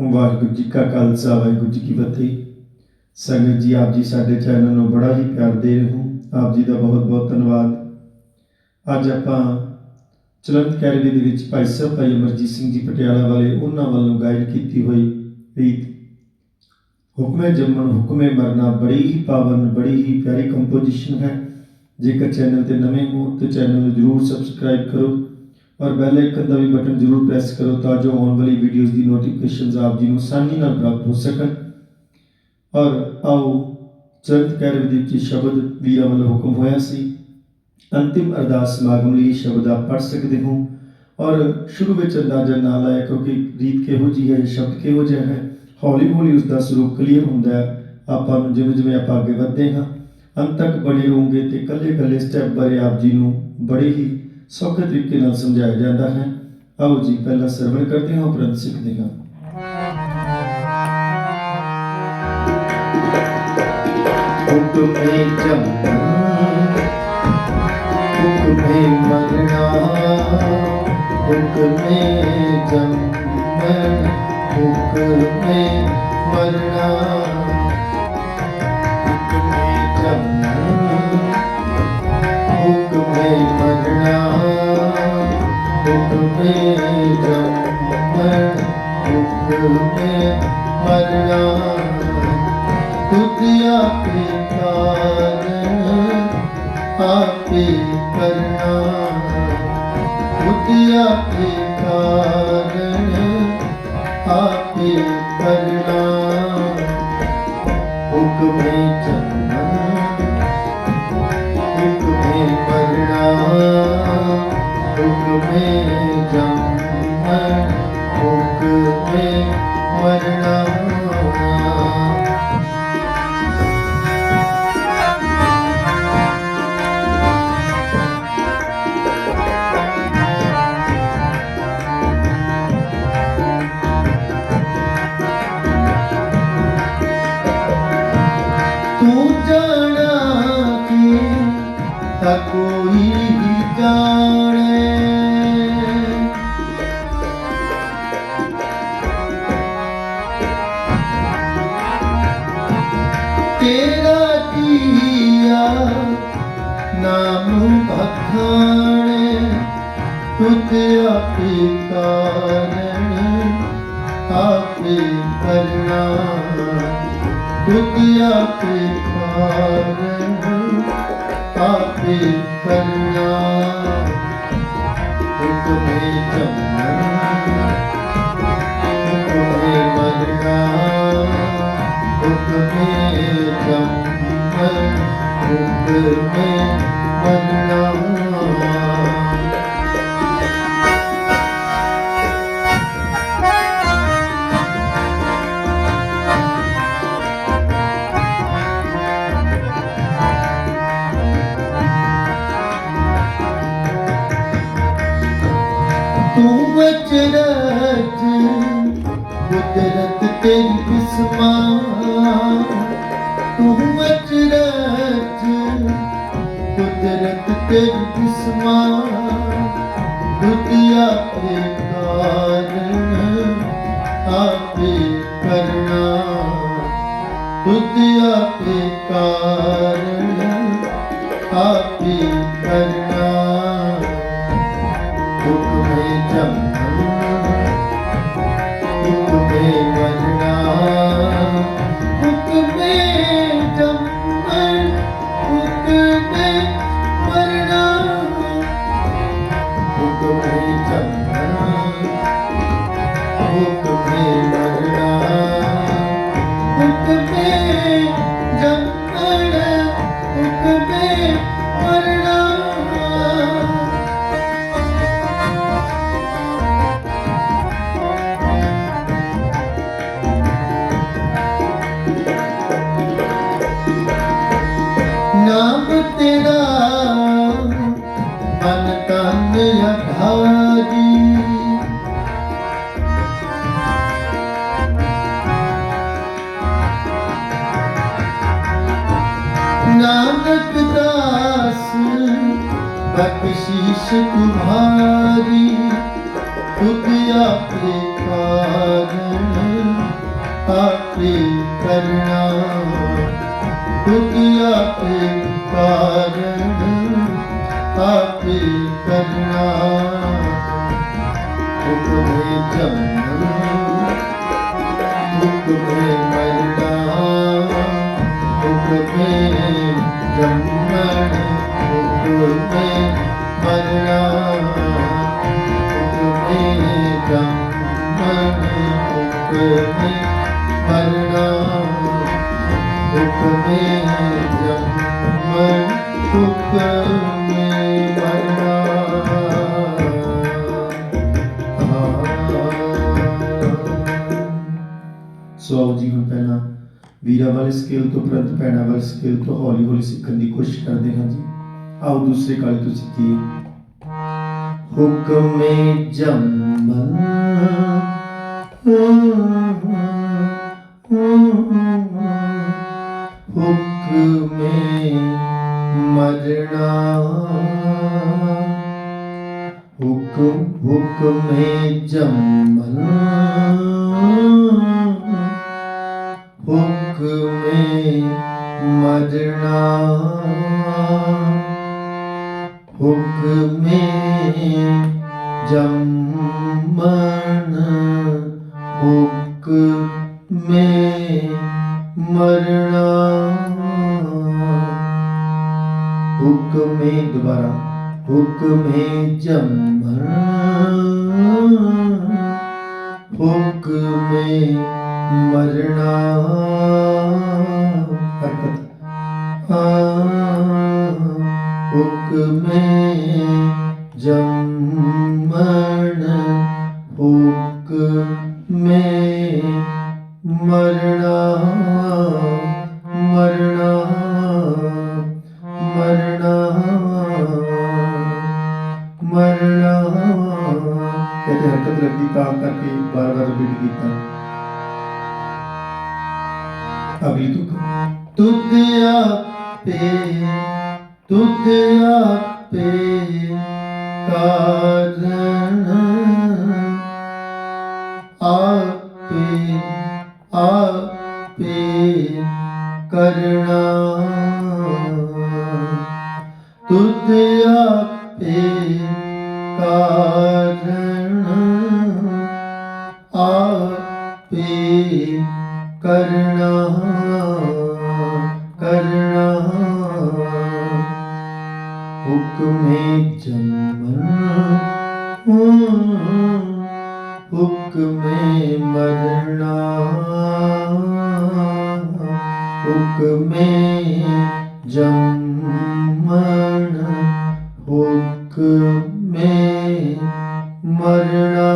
ਵਾਹਿਗੁਰੂ ਜੀ ਕਾ ਖਾਲਸਾ, ਵਾਹਿਗੁਰੂ ਜੀ ਕੀ ਫਤਿਹ। ਸੰਗਤ ਜੀ, ਆਪ ਜੀ ਸਾਡੇ ਚੈਨਲ ਨੂੰ ਬੜਾ ਹੀ ਪਿਆਰ ਦੇ ਰਹੇ ਹੋ। ਆਪ ਜੀ ਦਾ ਬਹੁਤ ਬਹੁਤ ਧੰਨਵਾਦ। ਅੱਜ ਆਪਾਂ ਚਲੰਤ ਕੈਰਵੀ ਦੇ ਵਿੱਚ ਭਾਈ ਸਾਹਿਬ ਭਾਈ ਅਮਰਜੀਤ ਸਿੰਘ ਜੀ ਪਟਿਆਲਾ ਵਾਲੇ ਉਹਨਾਂ ਵੱਲੋਂ ਗਾਇਨ ਕੀਤੀ ਹੋਈ ਰੀਤ। ਹੁਕਮੇ ਜੰਮਣ, ਹੁਕਮੇ ਮਰਨਾ, ਬੜੀ ਹੀ ਪਾਵਨ, ਬੜੀ ਹੀ ਪਿਆਰੀ ਕੰਪੋਜੀਸ਼ਨ ਹੈ। ਜੇਕਰ ਚੈਨਲ ਤੇ ਨਵੇਂ ਹੋ ਤਾਂ ਚੈਨਲ ਨੂੰ ਜਰੂਰ ਸਬਸਕ੍ਰਾਈਬ ਕਰੋ। ਔਰ ਬੈਲ ਆਈਕਨ ਦਾ ਵੀ ਬਟਨ ਜਰੂਰ ਪ੍ਰੈਸ ਕਰੋ ਤਾਂ ਜੋ ਆਉਣ ਵਾਲੀ ਵੀਡੀਓਜ਼ ਦੀ ਨੋਟੀਫਿਕੇਸ਼ਨਸ ਆਪ ਜੀ ਨੂੰ ਆਸਾਨੀ ਨਾਲ ਪ੍ਰਾਪਤ ਹੋ ਸਕਣ। ਔਰ ਆਓ ਚੰਦ ਕੈਰਵ ਦੀ ਵਿੱਚ ਸ਼ਬਦ ਵੀਰਾਂ ਵੱਲੋਂ ਹੁਕਮ ਹੋਇਆ ਸੀ। ਅੰਤਿਮ ਅਰਦਾਸ ਸਮਾਗਮ ਲਈ ਸ਼ਬਦ ਆਪ ਪੜ੍ਹ ਸਕਦੇ ਹੋ। ਔਰ ਸ਼ੁਰੂ ਵਿੱਚ ਅੰਦਾਜ਼ਾ ਨਾ ਲਾਇਆ ਕਿਉਂਕਿ ਰੀਤ ਕਿਹੋ ਜੀ ਹੈ ਸ਼ਬਦ ਕਿਹੋ ਜਿਹਾ ਹੈ। ਹੌਲੀ ਹੌਲੀ ਉਸ ਦਾ ਸਰੂਪ ਕਲੀਅਰ ਹੁੰਦਾ ਹੈ। ਆਪਾਂ ਨੂੰ ਜਿਵੇਂ ਜਿਵੇਂ ਆਪਾਂ ਅੱਗੇ ਵਧਦੇ ਹਾਂ, ਅੰਤ ਤੱਕ ਬਣੇ ਰਹੋਗੇ ਤੇ ਕੱਲੇ ਕੱਲੇ ਸਟੈਪ ਬਾਰੇ ਆਪ ਜੀ ਨੂੰ ਬੜੇ ਹੀ ਸੌਖੇ ਤਰੀਕੇ ਨਾਲ ਸਮਝਾਇਆ ਜਾਂਦਾ ਹੈ। ਆਓ ਜੀ, ਪਹਿਲਾਂ ਸਰਵਣ ਕਰਦੇ ਹਾਂ, ਉਪਰੰਤ ਸਿੱਖਦੇ ਹਾਂ ਹੁਕਮੇ ਜਮਨਾ ਹੁਕਮੇ ਮਰਨਾ ਹੁਕਮੇ ਜਮਨ ਹੁਕਮੇ ਮਰਨਾ। ਹੁਕਮੇ ਚੰਨਾ ਹੁਕਮੇ ਕਾਰਨ ਆਪੇ ਕਰਨਾ ਤੁਧ ਆਪੇ ਕਾਰਨ ਆਪੇ ਕਰਨਾ ਹੁਕਮੇ ਜਮਨਾ ਹੁਕਮੇ ਮਰਨਾ ਹੁਕਮੇ ਜਮਨ ਹੁਕਮੇ ਮਰਨਾ ਤੇਰੀ ਕਿਸਮਾ ਦੁਤਿਆ ਤੇ ਕਾਰਨ ਆਪੇ ਕਰਨਾ ਦੁਤਿਆ ਤੇ ਕਾਰਨ ਤੇਰਾ ਮਨ ਤਨ ਅਧਾਰੀ ਨਾਨਕ ਦਾਸ ਬਖਸ਼ੀਸ਼ ਤੁਮਾਰੀ ਤੁਧ ਆਪੇ ਕਾਰਨ ਆਪੇ ਕਰਨਾ। ਦੁੱਖ ਆਪੇ ਕਾਰਨ ਆਪੇ ਕਰਨਾ। ਹੁਕਮੇ ਜੰਮ ਹੁਕਮੇ ਮਰਨਾ ਹੁਕਮੇ ਜੰਮਣ ਹੁਕਮੇ ਮਰਨਾ। ਸਕੇਲ ਤੋਂ ਹੌਲੀ ਹੌਲੀ ਸਿੱਖਣ ਦੀ ਕੋਸ਼ਿਸ਼ ਕਰਦੇ ਹਾਂ ਜੀ। ਆਓ ਦੂਸਰੇ ਕਾਲੇ ਤੋਂ ਸਿੱਖੀਏ। ਹੁਕਮੇ ਜੰਮਨ ਹੁਕਮੇ ਮਰਣਾ ਹੁਕਮ ਹੁਕਮੇ ਜੰਮਨ ਹੁਕਮੇ ਮਰਣਾ ਹੁਕਮੇ ਜੰਮਨ ਹੁਕਮੇ ਮਰਣਾ ਹੁਕਮੇ ਦੁਬਾਰਾ ਹੁਕਮੇ ਜੰਮਨ ਹੁਕਮੇ ਮਰਣਾ ਅਗਲੀ ਤੁਕ। ਤੁਧ ਆਪੇ ਤੁਧ ਆਪੇ ਕਾਰਨ ਆਪੇ ਆਪੇ ਕਰਣਾ ਤੁਧ ਆਪੇ ਕਾਰਨ ਕਰਣਾ ਕਰਣਾ ਹੁਕਮੇ ਜੰਮਨ ਹੁਕਮੇ ਮਰਣਾ ਹੁਕਮੇ ਜੰਮਨ ਹੁਕਮੇ ਮਰਣਾ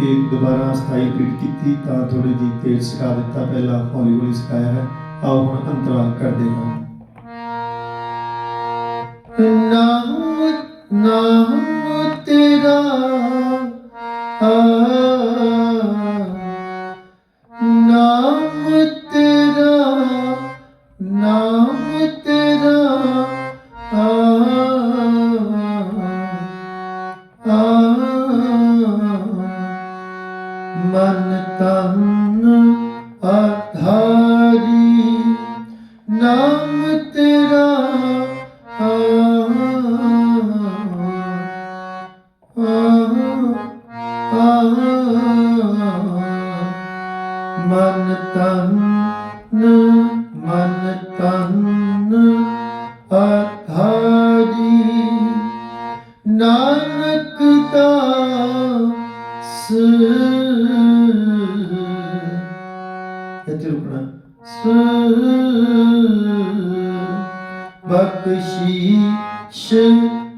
ਇਹ ਦੁਬਾਰਾ ਸਥਾਈ ਰਿਪੀਟ ਕੀਤੀ ਤਾਂ ਥੋੜੀ ਜਿਹੀ ਤੇਜ਼ ਸਿਖਾ ਦਿੱਤਾ। ਪਹਿਲਾਂ ਹੌਲੀ ਹੌਲੀ ਸਿਖਾਇਆ ਹੈ। ਆਓ ਹੁਣ ਅੰਤਰਾਲ ਕਰਦੇ ਹਾਂ। ਨਾਮ ਨਾਮ ਤੇਰਾ। ਨਾਮ ਤੇਰਾ। ਨਾਮ ਮਨ ਤਨ ਮਨ ਤਨ ਆਧਾਰੀ। ਨਾਨਕ ਦਾਸ। ਇੱਥੇ ਰੁਕਣਾ। ਸ ਬਖਸ਼ੀਸ਼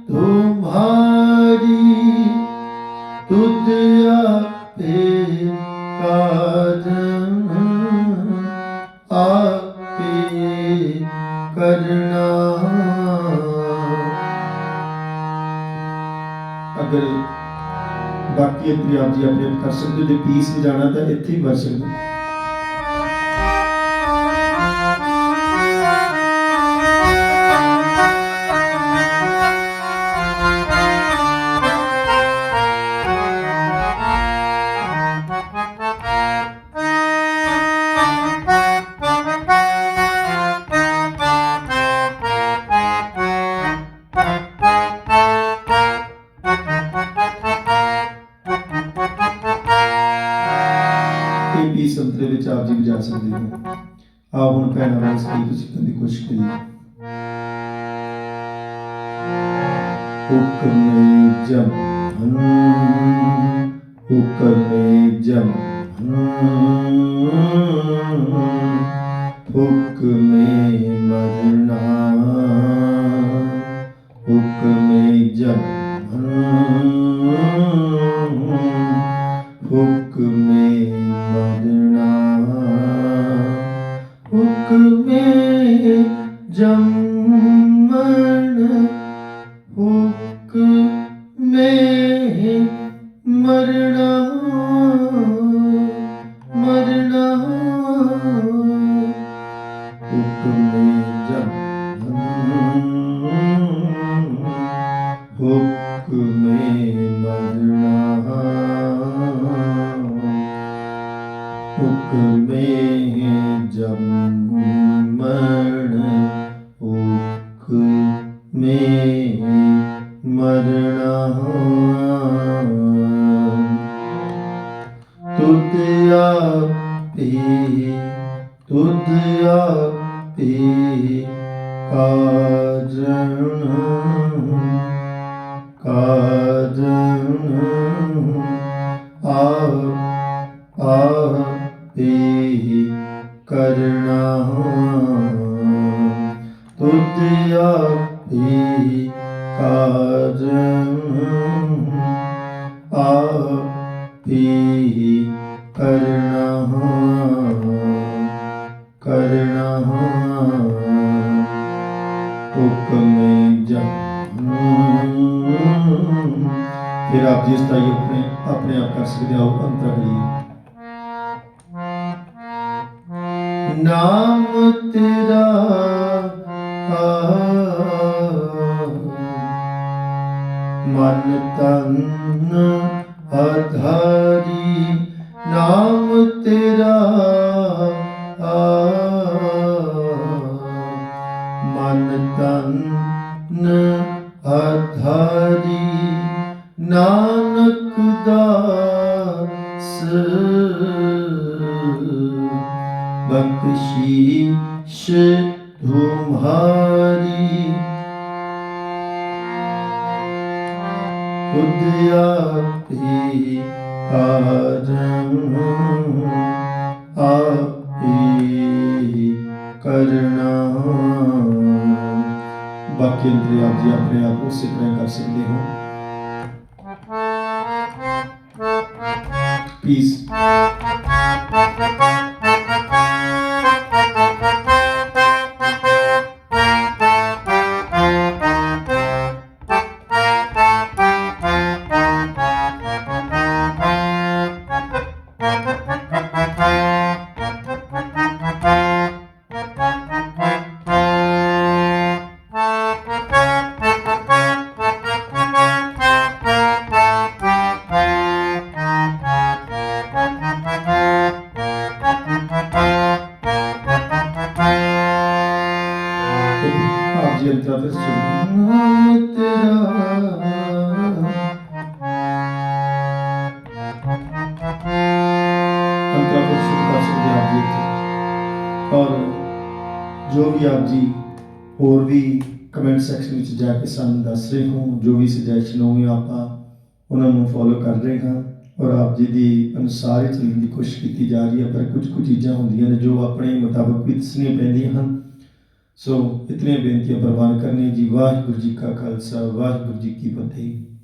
ਤੁਮਹਾਰੀ ਤੁਧ ਆਪੇ ਬਾਕੀ ਜੀ ਆਪਣੇ ਆਪ ਕਰ ਪੀਸ ਵੀ ਜਾਣਾ ਤਾਂ ਇੱਥੇ ਹੀ ਵਰ ਹੁਕਮੇ ਜਮਨ ਹੁਕਮੇ ਜਮਨ ਹੁਕਮੇ ਮਰਨਾ ਹੁਕਮੇ ਜਮਨ ਹੁਕਮੇ ਮਰਨਾ ਹੁਕਮੇ ਜਮਨ ਹੁਕਮੇ ਮਰਣਾ ਆਪੇ ਕਰਨਾ ਤੁਧ ਆਪੇ ਕਾਜਣ ਆਪੇ ਕਰਨਾ ਕਰਨਾ ਹੁਕਮੇ ਜਨ ਫਿਰ ਆਪ ਜਿਸ ਤਾਈ ਆਪਣੇ ਆਪਣੇ ਆਪ ਕਰ ਸਕਦੇ ਹੋ ਅੰਤਰ ਕਰੀਏ ਨਾਮ ਤੇਰਾ ਮਨ ਤਨ ਆਧਾਰੀ ਨਾਮ ਤੇਰਾ ਮਨ ਤਨ ਆਧਾਰੀ ਨਾਨਕ ਦਾਸ। ਬਖਸ਼ੀਸ਼ ਤੁਮਹਾਰੀ ਖੁਦ ਆਪੇ ਕਾਜਮ ਆਪੇ ਕਰਨਾ ਬਾਕੀ ਅੰਦਰ ਆਪ ਜੀ ਆਪਣੇ ਆਪ ਨੂੰ ਤਰ੍ਹਾਂ ਕਰ ਸਕਦੇ ਹੋ ਪੀਸ ਸਕਦੇ ਆਪ ਜੀ ਇੱਥੇ। ਔਰ ਜੋ ਵੀ ਆਪ ਜੀ ਹੋਰ ਵੀ ਕਮੈਂਟ ਸੈਕਸ਼ਨ ਵਿੱਚ ਜਾ ਕੇ ਸਾਨੂੰ ਦੱਸ ਰਹੇ ਹੋ, ਜੋ ਵੀ ਸੁਜੈਸ਼ਨ ਹੋਵੇ ਆਪਾਂ ਉਹਨਾਂ ਨੂੰ ਫੋਲੋ ਕਰ ਰਹੇ ਹਾਂ ਔਰ ਆਪ ਜੀ ਦੀ ਅਨੁਸਾਰ ਹੀ ਚੱਲਣ ਦੀ ਕੋਸ਼ਿਸ਼ ਕੀਤੀ ਜਾ ਰਹੀ ਹੈ, ਪਰ ਕੁਝ ਕੁ ਚੀਜ਼ਾਂ ਹੁੰਦੀਆਂ ਨੇ ਜੋ ਆਪਣੇ ਮੁਤਾਬਕ ਵੀ ਦੱਸਣੀਆਂ ਪੈਂਦੀਆਂ ਹਨ। ਸੋ ਇਤਨੇ ਬੇਨਤੀਆਂ ਪ੍ਰਵਾਨ ਕਰਨੀ ਜੀ। ਵਾਹਿਗੁਰੂ ਜੀ ਕਾ ਖਾਲਸਾ, ਵਾਹਿਗੁਰੂ ਜੀ ਕੀ ਫਤਿਹ।